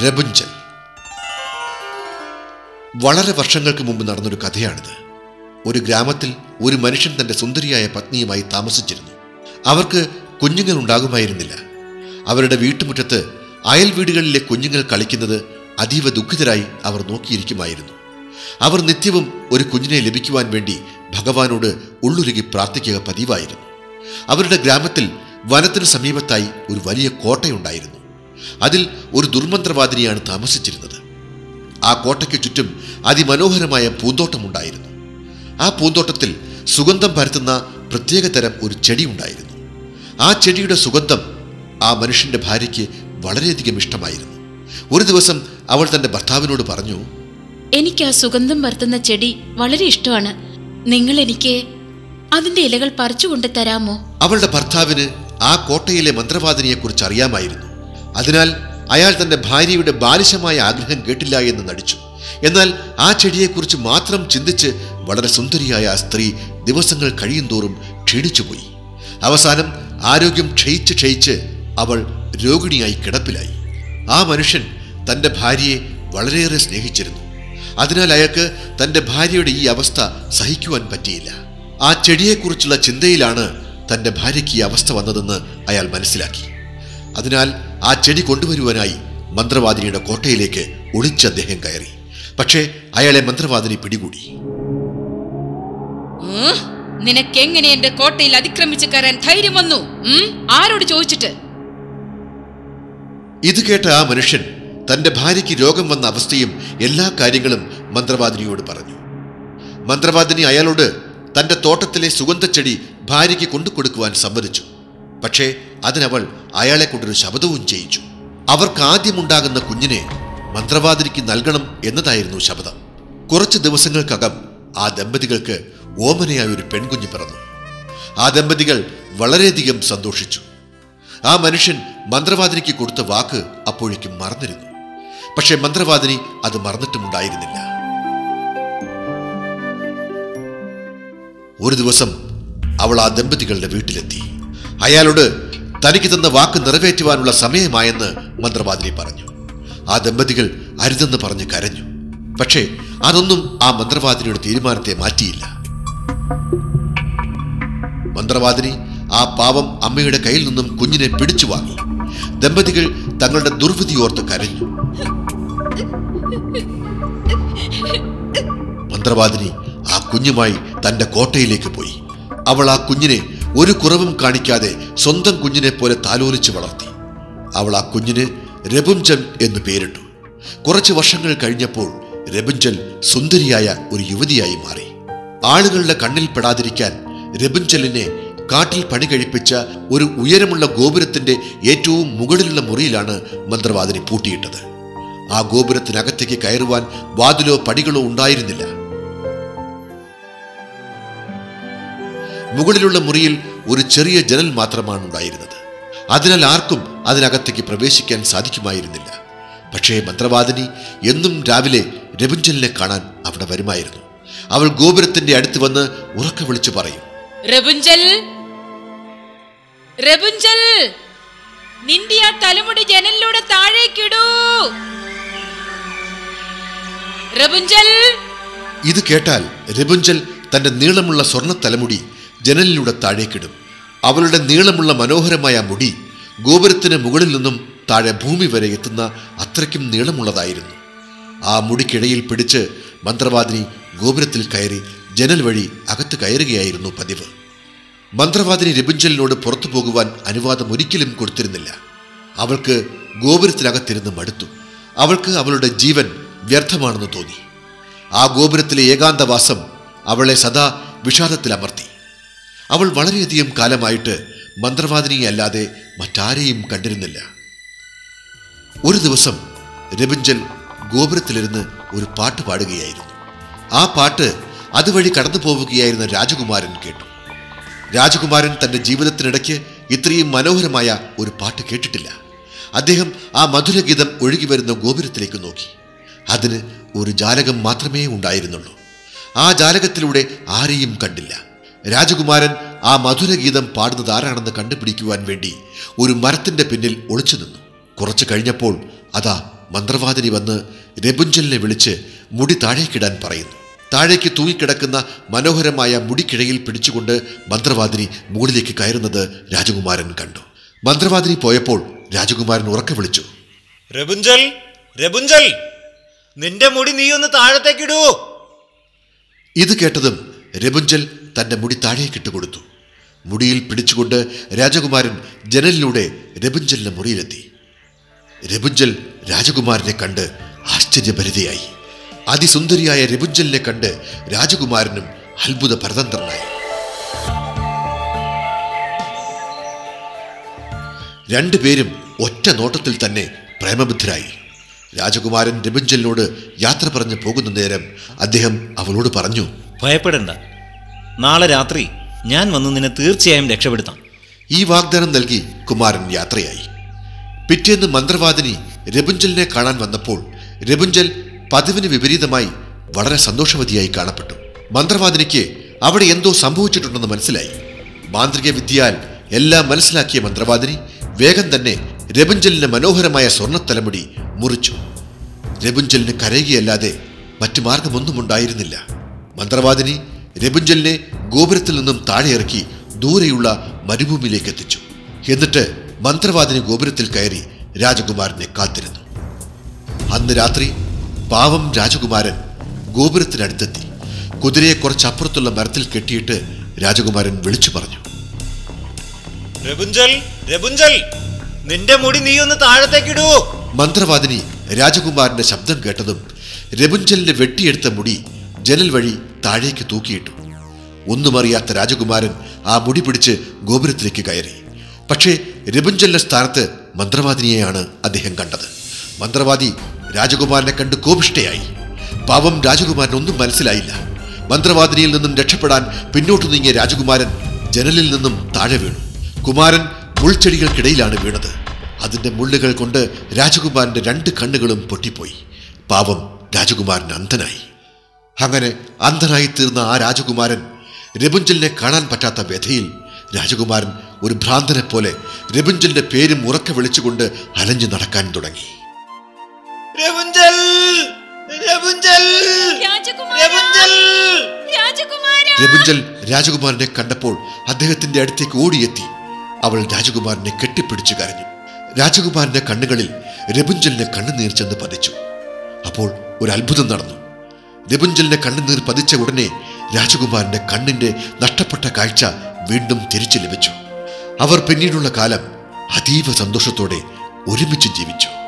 രബുഞ്ചൽ വളരെ വർഷങ്ങൾക്ക് മുമ്പ് നടന്നൊരു കഥയാണിത്. ഒരു ഗ്രാമത്തിൽ ഒരു മനുഷ്യൻ തന്റെ സുന്ദരിയായ പത്നിയുമായി താമസിച്ചിരുന്നു. അവർക്ക് കുഞ്ഞുങ്ങൾ ഉണ്ടാകുമായിരുന്നില്ല. അവരുടെ വീട്ടുമുറ്റത്ത് അയൽ വീടുകളിലെ കുഞ്ഞുങ്ങൾ കളിക്കുന്നത് അതീവ ദുഃഖിതരായി അവർ നോക്കിയിരിക്കുമായിരുന്നു. അവർ നിത്യവും ഒരു കുഞ്ഞിനെ ലഭിക്കുവാൻ വേണ്ടി ഭഗവാനോട് ഉള്ളുരുകി പ്രാർത്ഥിക്കുക പതിവായിരുന്നു. അവരുടെ ഗ്രാമത്തിൽ വനത്തിനു സമീപത്തായി ഒരു വലിയ കോട്ടയുണ്ടായിരുന്നു. അതിൽ ഒരു ദുർമന്ത്രവാദിനിയാണ് താമസിച്ചിരുന്നത്. ആ കോട്ടയ്ക്ക് ചുറ്റും അതിമനോഹരമായ പൂന്തോട്ടമുണ്ടായിരുന്നു. ആ പൂന്തോട്ടത്തിൽ സുഗന്ധം പരത്തുന്ന പ്രത്യേകതരം ഒരു ചെടി ഉണ്ടായിരുന്നു. ആ ചെടിയുടെ സുഗന്ധം ആ മനുഷ്യന്റെ ഭാര്യയ്ക്ക് വളരെയധികം ഇഷ്ടമായിരുന്നു. ഒരു ദിവസം അവൾ തന്റെ ഭർത്താവിനോട് പറഞ്ഞു എനിക്ക് ആ സുഗന്ധം പരത്തുന്ന ചെടി വളരെ ഇഷ്ടമാണ്. നിങ്ങൾ എനിക്ക് അതിന്റെ ഇലകൾ പറിച്ചു കൊണ്ട് തരാമോ? അവളുടെ ഭർത്താവിന് ആ കോട്ടയിലെ മന്ത്രവാദിനിയെക്കുറിച്ച് അറിയാമായിരുന്നു. അതിനാൽ അയാൾ തന്റെ ഭാര്യയുടെ ബാലിശമായ ആഗ്രഹം കേട്ടില്ല എന്ന് നടിച്ചു. എന്നാൽ ആ ചെടിയെക്കുറിച്ച് മാത്രം ചിന്തിച്ച് വളരെ സുന്ദരിയായ ആ സ്ത്രീ ദിവസങ്ങൾ കഴിയുന്തോറും ക്ഷീണിച്ചുപോയി. അവസാനം ആരോഗ്യം ക്ഷയിച്ച് ക്ഷയിച്ച് അവൾ രോഗിണിയായി കിടപ്പിലായി. ആ മനുഷ്യൻ തന്റെ ഭാര്യയെ വളരെയേറെ സ്നേഹിച്ചിരുന്നു. അതിനാൽ അയാൾക്ക് തന്റെ ഭാര്യയുടെ ഈ അവസ്ഥ സഹിക്കുവാൻ പറ്റിയില്ല. ആ ചെടിയെക്കുറിച്ചുള്ള ചിന്തയിലാണ് തന്റെ ഭാര്യയ്ക്ക് ഈ അവസ്ഥ വന്നതെന്ന് അയാൾ മനസ്സിലാക്കി. അതിനാൽ ആ ചെടി കൊണ്ടുവരുവാനായി മന്ത്രവാദിനിയുടെ കോട്ടയിലേക്ക് ഒളിച്ച് അദ്ദേഹം കയറി. പക്ഷേ അയാളെ മന്ത്രവാദിനി പിടികൂടി. നിനക്ക് നിനക്കെങ്ങനെ എന്റെ കോട്ടയിൽ അതിക്രമിച്ചു കയറാൻ ധൈര്യം വന്നു? ആരോട് ചോദിച്ചിട്ട്? ഇത് കേട്ട ആ മനുഷ്യൻ തന്റെ ഭാര്യയ്ക്ക് രോഗം വന്ന അവസ്ഥയും എല്ലാ കാര്യങ്ങളും മന്ത്രവാദിനിയോട് പറഞ്ഞു. മന്ത്രവാദിനി അയാളോട് തന്റെ തോട്ടത്തിലെ സുഗന്ധച്ചെടി ഭാര്യയ്ക്ക് കൊണ്ടുകൊടുക്കുവാൻ സമ്മതിച്ചു. പക്ഷേ അതിനവൾ അയാളെ കൊണ്ടൊരു ശബ്ദവും ചെയ്യിച്ചു. അവർക്ക് ആദ്യമുണ്ടാകുന്ന കുഞ്ഞിനെ മന്ത്രവാദിനിക്ക് നൽകണം എന്നതായിരുന്നു ശബ്ദം കുറച്ച് ദിവസങ്ങൾക്കകം ആ ദമ്പതികൾക്ക് ഓമനയായ ഒരു പെൺകുഞ്ഞ് പിറന്നു. ആ ദമ്പതികൾ വളരെയധികം സന്തോഷിച്ചു. ആ മനുഷ്യൻ മന്ത്രവാദിനിക്ക് കൊടുത്ത വാക്ക് അപ്പോഴേക്കും മറന്നിരുന്നു. പക്ഷേ മന്ത്രവാദിനി അത് മറന്നിട്ടുമുണ്ടായിരുന്നില്ല. ഒരു ദിവസം അവൾ ആ ദമ്പതികളുടെ വീട്ടിലെത്തി. അയാളോട് തനിക്ക് തന്ന വാക്ക് നിറവേറ്റുവാനുള്ള സമയമായെന്ന് മന്ത്രവാദിനി പറഞ്ഞു. ആ ദമ്പതികൾ അരുതെന്ന് പറഞ്ഞ് കരഞ്ഞു. പക്ഷേ അതൊന്നും ആ മന്ത്രവാദിനിയുടെ തീരുമാനത്തെ മാറ്റിയില്ല. മന്ത്രവാദിനി ആ പാവം അമ്മയുടെ കയ്യിൽ നിന്നും കുഞ്ഞിനെ പിടിച്ചു വാങ്ങി. ദമ്പതികൾ തങ്ങളുടെ ദുർവിധി ഓർത്ത് കരഞ്ഞു. മന്ത്രവാദിനി ആ കുഞ്ഞുമായി തന്റെ കോട്ടയിലേക്ക് പോയി. അവൾ ആ കുഞ്ഞിനെ ഒരു കുറവും കാണിക്കാതെ സ്വന്തം കുഞ്ഞിനെ പോലെ താലോലിച്ച് വളർത്തി. അവൾ ആ കുഞ്ഞിന് രബുഞ്ചൻ എന്ന് പേരിട്ടു. കുറച്ച് വർഷങ്ങൾ കഴിഞ്ഞപ്പോൾ രപുഞ്ചൽ സുന്ദരിയായ ഒരു യുവതിയായി മാറി. ആളുകളുടെ കണ്ണിൽ പെടാതിരിക്കാൻ രപുഞ്ചലിനെ കാട്ടിൽ പണി കഴിപ്പിച്ച ഒരു ഉയരമുള്ള ഗോപുരത്തിന്റെ ഏറ്റവും മുകളിലുള്ള മുറിയിലാണ് മന്ത്രവാദിനി പൂട്ടിയിട്ടത്. ആ ഗോപുരത്തിനകത്തേക്ക് കയറുവാൻ വാതിലോ പടികളോ ഉണ്ടായിരുന്നില്ല. മുകളിലുള്ള മുറിയിൽ ഒരു ചെറിയ ജനൽ മാത്രമാണ് ഉണ്ടായിരുന്നത്. അതിനാൽ ആർക്കും അതിനകത്തേക്ക് പ്രവേശിക്കാൻ സാധിക്കുമായിരുന്നില്ല. പക്ഷേ മന്ത്രവാദിനി എന്നും രാവിലെ രവിഞ്ചലിനെ കാണാൻ അവിടെ വരുമായിരുന്നു. അവൾ ഗോപുരത്തിന്റെ അടുത്ത് വന്ന് ഉറക്കെ വിളിച്ചു പറയും. റബുഞ്ചൽ റബുഞ്ചൽ നിന്റെ ആ തലമുടി ജനലിലൂടെ താഴേക്കിടൂ റബുഞ്ചൽ ഇത് കേട്ടാൽ രബുഞ്ചൽ തന്റെ നീളമുള്ള സ്വർണ തലമുടി ജനലിലൂടെ താഴേക്കിടും. അവളുടെ നീളമുള്ള മനോഹരമായ മുടി ഗോപുരത്തിന് മുകളിൽ നിന്നും താഴെ ഭൂമി വരെ എത്തുന്ന അത്രയ്ക്കും നീളമുള്ളതായിരുന്നു. ആ മുടിക്കിടയിൽ പിടിച്ച് മന്ത്രവാദിനി ഗോപുരത്തിൽ കയറി ജനൽ വഴി അകത്ത് കയറുകയായിരുന്നു പതിവ്. മന്ത്രവാദിനി രബിഞ്ചലിനോട് പുറത്തു പോകുവാൻ അനുവാദം ഒരിക്കലും കൊടുത്തിരുന്നില്ല. അവൾക്ക് ഗോപുരത്തിനകത്തിരുന്ന് മടുത്തു. അവൾക്ക് അവളുടെ ജീവൻ വ്യർത്ഥമാണെന്ന് തോന്നി. ആ ഗോപുരത്തിലെ ഏകാന്തവാസം അവളെ സദാ വിഷാദത്തിലമർത്തി. അവൾ വളരെയധികം കാലമായിട്ട് മന്ത്രവാദിനിയല്ലാതെ മറ്റാരെയും കണ്ടിരുന്നില്ല. ഒരു ദിവസം രബിഞ്ചൽ ഗോപുരത്തിലിരുന്ന് ഒരു പാട്ട് പാടുകയായിരുന്നു. ആ പാട്ട് അതുവഴി കടന്നു പോവുകയായിരുന്ന രാജകുമാരൻ കേട്ടു. രാജകുമാരൻ തന്റെ ജീവിതത്തിനിടയ്ക്ക് ഇത്രയും മനോഹരമായ ഒരു പാട്ട് കേട്ടിട്ടില്ല. അദ്ദേഹം ആ മധുരഗീതം ഒഴുകി വരുന്ന ഗോപുരത്തിലേക്ക് നോക്കി. അതിന് ഒരു ജാലകം മാത്രമേ ഉണ്ടായിരുന്നുള്ളൂ. ആ ജാലകത്തിലൂടെ ആരെയും കണ്ടില്ല. രാജകുമാരൻ ആ മധുരഗീതം പാടുന്നത് ആരാണെന്ന് കണ്ടുപിടിക്കുവാൻ വേണ്ടി ഒരു മരത്തിന്റെ പിന്നിൽ ഒളിച്ചു നിന്നു. കുറച്ചു കഴിഞ്ഞപ്പോൾ അതാ മന്ത്രവാദിനി വന്ന് രപുഞ്ചലിനെ വിളിച്ച് മുടി താഴേക്കിടാൻ പറയുന്നു. താഴേക്ക് തൂങ്ങിക്കിടക്കുന്ന മനോഹരമായ മുടിക്കിഴയിൽ പിടിച്ചുകൊണ്ട് മന്ത്രവാദിനി മുകളിലേക്ക് കയറുന്നത് രാജകുമാരൻ കണ്ടു. മന്ത്രവാദിനി പോയപ്പോൾ രാജകുമാരൻ ഉറക്കെ വിളിച്ചു. രപുഞ്ചൽ രപുഞ്ചൽ നിന്റെ മുടി നീ ഒന്ന് താഴത്തേക്കിടൂ. ഇത് കേട്ടതും രബുഞ്ചൽ തന്റെ മുടി താഴേക്കിട്ട് കൊടുത്തു. മുടിയിൽ പിടിച്ചുകൊണ്ട് രാജകുമാരൻ ജനലിലൂടെ രബുഞ്ചലിന്റെ മുറിയിലെത്തി. രബുഞ്ചൽ രാജകുമാരനെ കണ്ട് ആശ്ചര്യഭരിതയായി. അതിസുന്ദരിയായ രബുഞ്ചലിനെ കണ്ട് രാജകുമാരനും അത്ഭുത പരതന്ത്രനായി. രണ്ടുപേരും ഒറ്റ നോട്ടത്തിൽ തന്നെ പ്രേമബുദ്ധരായി. രാജകുമാരൻ രബുഞ്ചലിനോട് യാത്ര പറഞ്ഞു പോകുന്ന നേരം അദ്ദേഹം അവളോട് പറഞ്ഞു ഭയപ്പെടണ്ട. നാളെ രാത്രി ഞാൻ വന്ന് നിന്നെ തീർച്ചയായും രക്ഷപ്പെടുത്താം. ഈ വാഗ്ദാനം നൽകി കുമാരൻ യാത്രയായി. പിറ്റേന്ന് മന്ത്രവാദിനി രബുഞ്ചലിനെ കാണാൻ വന്നപ്പോൾ രബുഞ്ചൽ പതിവിന് വിപരീതമായി വളരെ സന്തോഷവതിയായി കാണപ്പെട്ടു. മന്ത്രവാദിനിക്ക് അവിടെ എന്തോ സംഭവിച്ചിട്ടുണ്ടെന്ന് മനസ്സിലായി. മാന്ത്രിക വിദ്യയാൽ എല്ലാം മനസ്സിലാക്കിയ മന്ത്രവാദിനി വേഗം തന്നെ രബുഞ്ചലിന് മനോഹരമായ സ്വർണത്തലമുടി മുറിച്ചു. രബുഞ്ചലിന് കരയുകയല്ലാതെ മറ്റു മാർഗമൊന്നും ഉണ്ടായിരുന്നില്ല മന്ത്രവാദിനി രബുഞ്ചലിനെ ഗോപുരത്തിൽ നിന്നും താഴെ ഇറക്കി ദൂരെയുള്ള മരുഭൂമിയിലേക്ക് എത്തിച്ചു. എന്നിട്ട് മന്ത്രവാദിന് ഗോപുരത്തിൽ കയറി രാജകുമാരനെ കാത്തിരുന്നു. അന്ന് രാത്രി പാവം രാജകുമാരൻ ഗോപുരത്തിനടുത്തെത്തി. കുതിരയെ കുറച്ചപ്പുറത്തുള്ള മരത്തിൽ കെട്ടിയിട്ട് രാജകുമാരൻ വിളിച്ചു പറഞ്ഞു. രബുഞ്ചൽ രബുഞ്ചൽ നിന്റെ മുടി നീ ഒന്ന് താഴത്തേക്കിടൂ മന്ത്രവാദിനി രാജകുമാരന്റെ ശബ്ദം കേട്ടതും രബുഞ്ചലിന്റെ വെട്ടിയെടുത്ത മുടി ജനൽ വഴി താഴേക്ക് തൂക്കിയിട്ടു. ഒന്നും അറിയാത്ത രാജകുമാരൻ ആ മുടി പിടിച്ച് ഗോപുരത്തിലേക്ക് കയറി. പക്ഷേ രബുഞ്ചലിന്റെ സ്ഥാനത്ത് മന്ത്രവാദിനിയെയാണ് അദ്ദേഹം കണ്ടത്. മന്ത്രവാദി രാജകുമാരനെ കണ്ട് കോപിഷ്ടയായി പാവം രാജകുമാരൻ ഒന്നും മനസ്സിലായില്ല. മന്ത്രവാദിനിയിൽ നിന്നും രക്ഷപ്പെടാൻ പിന്നോട്ടു നീങ്ങിയ രാജകുമാരൻ ജനലിൽ നിന്നും താഴെ വീണു. കുമാരൻ മുൾച്ചെടികൾക്കിടയിലാണ് വീണത്. അതിന്റെ മുള്ളുകൾ കൊണ്ട് രാജകുമാരന്റെ രണ്ട് കണ്ണുകളും പൊട്ടിപ്പോയി. പാവം രാജകുമാരൻ അന്ധനായി. അങ്ങനെ അന്ധനായി തീർന്ന ആ രാജകുമാരൻ രബുഞ്ചലിനെ കാണാൻ പറ്റാത്ത വ്യഥയിൽ രാജകുമാരൻ ഒരു ഭ്രാന്തനെ പോലെ രബുഞ്ചലിന്റെ പേരും ഉറക്കെ വിളിച്ചുകൊണ്ട് അലഞ്ഞു നടക്കാൻ തുടങ്ങി. രബുഞ്ചൽ രാജകുമാരനെ കണ്ടപ്പോൾ അദ്ദേഹത്തിന്റെ അടുത്തേക്ക് ഓടിയെത്തി. അവൾ രാജകുമാരനെ കെട്ടിപ്പിടിച്ചു കരഞ്ഞു. രാജകുമാരന്റെ കണ്ണുകളിൽ രബുഞ്ചലിന്റെ കണ്ണുനീർ ചെന്ന് പതിച്ചു. അപ്പോൾ ഒരു അത്ഭുതം നടന്നു. രബുഞ്ചലിന്റെ കണ്ണുനീർ പതിച്ച ഉടനെ രാജകുമാരന്റെ കണ്ണിന്റെ നഷ്ടപ്പെട്ട കാഴ്ച വീണ്ടും തിരിച്ചു ലഭിച്ചു. അവർ പിന്നീടുള്ള കാലം അതീവ സന്തോഷത്തോടെ ഒരുമിച്ച് ജീവിച്ചു.